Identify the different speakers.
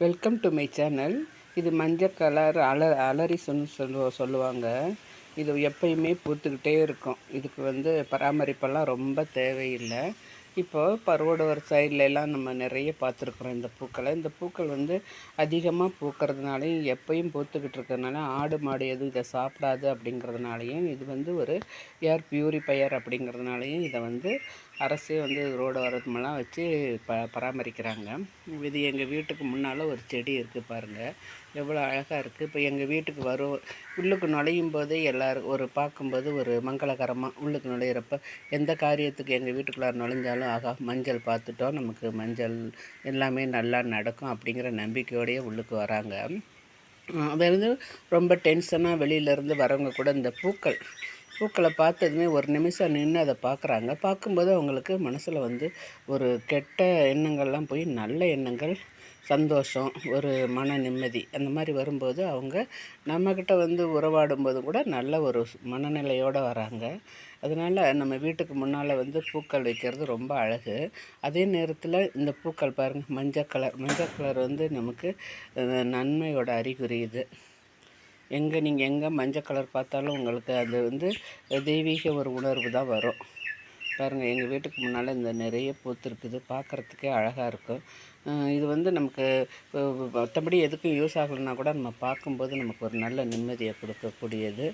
Speaker 1: Welcome to my channel இது மஞ்சள் colour அல அலரிசுன்னு சொல்லுவ சொல்லுவாங்க. இது எப்பயுமே பூத்துக்கிட்டே இருக்கும். இதுக்கு வந்து பராமரிப்பெல்லாம் ரொம்ப தேவையில்லை. இப்போது பருவடவர் சைடில் எல்லாம் நம்ம நிறைய பார்த்துருக்குறோம். இந்த பூக்களை இந்த பூக்கள் வந்து அதிகமாக பூக்கிறதுனாலையும் எப்பயும் பூத்துக்கிட்டு இருக்கிறதுனால ஆடு மாடு எதுவும் இதை சாப்பிடாது அப்படிங்கிறதுனாலையும் இது வந்து ஒரு ஏர் பியூரிஃபையர் அப்படிங்கிறதுனாலையும் இதை வந்து அரசே வந்து ரோடு ஓரத்துமெல்லாம் வச்சு ப பராமரிக்கிறாங்க. இது எங்கள் வீட்டுக்கு முன்னால் ஒரு செடி இருக்குது பாருங்கள் எவ்வளோ அழகாக இருக்குது இப்போ எங்கள் வீட்டுக்கு வரும் உள்ளுக்கு நுழையும் போதே எல்லோரும் ஒரு பார்க்கும்போது ஒரு மங்களகரமாக உள்ளுக்கு நுழையிறப்ப எந்த காரியத்துக்கு எங்கள் வீட்டுக்குள்ளார நுழைஞ்சாலும் ஆகா மஞ்சள் பார்த்துட்டோம். நமக்கு மஞ்சள் எல்லாமே நல்லா நடக்கும் அப்படிங்கிற நம்பிக்கையோடையே உள்ளுக்கு வராங்க. அது வந்து ரொம்ப டென்ஷனாக வெளியிலேருந்து வரவங்க கூட இந்த பூக்கள் பூக்களை பார்த்ததுமே ஒரு நிமிஷம் நின்று அதை பார்க்குறாங்க. பார்க்கும்போது அவங்களுக்கு மனசில் வந்து ஒரு கெட்ட எண்ணங்கள்லாம் போய் நல்ல எண்ணங்கள் சந்தோஷம் ஒரு மன நிம்மதி அந்த மாதிரி வரும்போது அவங்க நம்மக்கிட்ட வந்து உறவாடும் போது கூட நல்ல ஒரு மனநிலையோடு வராங்க. அதனால் நம்ம வீட்டுக்கு முன்னால் வந்து பூக்கள் வைக்கிறது ரொம்ப அழகு. அதே நேரத்தில் இந்த பூக்கள் பாருங்கள் மஞ்சள் கலர் மஞ்சள் கலர் வந்து நமக்கு நன்மையோட அறிகுறி இது. எங்கே நீங்கள் எங்கே மஞ்சள் கலர் பார்த்தாலும் உங்களுக்கு அது வந்து தெய்வீக ஒரு உணர்வு தான் வரும். பாருங்கள் எங்கள் வீட்டுக்கு முன்னால் இந்த நிறைய பூத்துருக்குது பார்க்குறதுக்கே அழகாக இருக்கும். இது வந்து நமக்கு மற்றபடி எதுக்கும் யூஸ் ஆகலைன்னா கூட நம்ம பார்க்கும்போது நமக்கு ஒரு நல்ல நிம்மதியை கொடுக்கக்கூடியது.